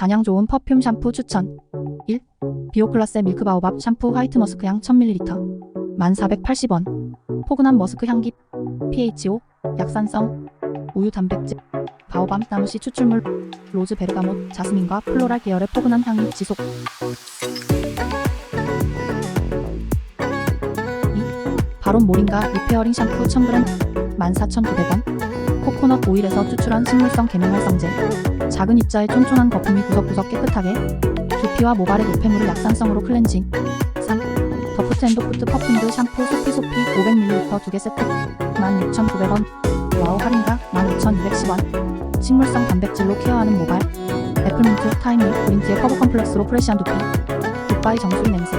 잔향 좋은 퍼퓸 샴푸 추천. 1. 비오클라스의 밀크바오밥 샴푸 화이트 머스크 향 1000ml 1480원. 포근한 머스크 향기 pH5 약산성. 우유 단백질. 바오밤 나무씨 추출물. 로즈 베르가못 자스민과 플로랄 계열의 포근한 향이 지속. 2. 바론 모링가 리페어링 샴푸 1000g 14,900원 코코넛 오일에서 추출한 식물성 계면 활성제. 작은 입자의 쫀쫀한 거품이 구석구석 깨끗하게 두피와 모발의 노폐물을 약산성으로 클렌징. 3. 더프트 앤드 푸트 퍼퓸드 샴푸 소피 소피 500ml 2개 세트. 16,900원. 와우 할인가? 12,210원. 식물성 단백질로 케어하는 모발. 애플민트 타임밀 그린티의 커버 컴플렉스로 프레시한 두피. 굿바이 정수리 냄새.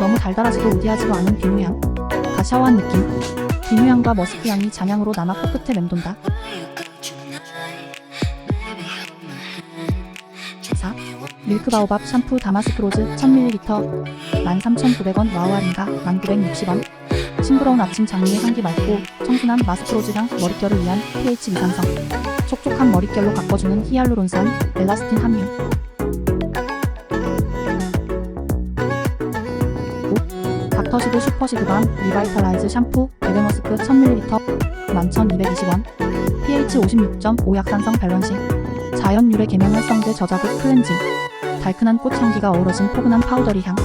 너무 달달하지도 우디하지도 않은 비누향. 다 샤워한 느낌 비누향과 머스크 향이 잔향으로 나나 코끝에 맴돈다. 4. 밀크바오밥 샴푸 다마스크 로즈 1000ml 13,900원 와우 할인가 1960원. 싱그러운 아침 장미의 향기 맑고 청순한 마스크로즈 향 머릿결을 위한 pH 미상성. 촉촉한 머릿결로 가꿔주는 히알루론산 엘라스틴 함유 5. 닥터시드 슈퍼시드밤 리바이탈라이즈 샴푸 베베머스크 1000ml 11,220원 pH 56.5 약산성 밸런싱 자연 유래 계면 활성제 저자극 클렌징 달큰한 꽃향기가 어우러진 포근한 파우더리 향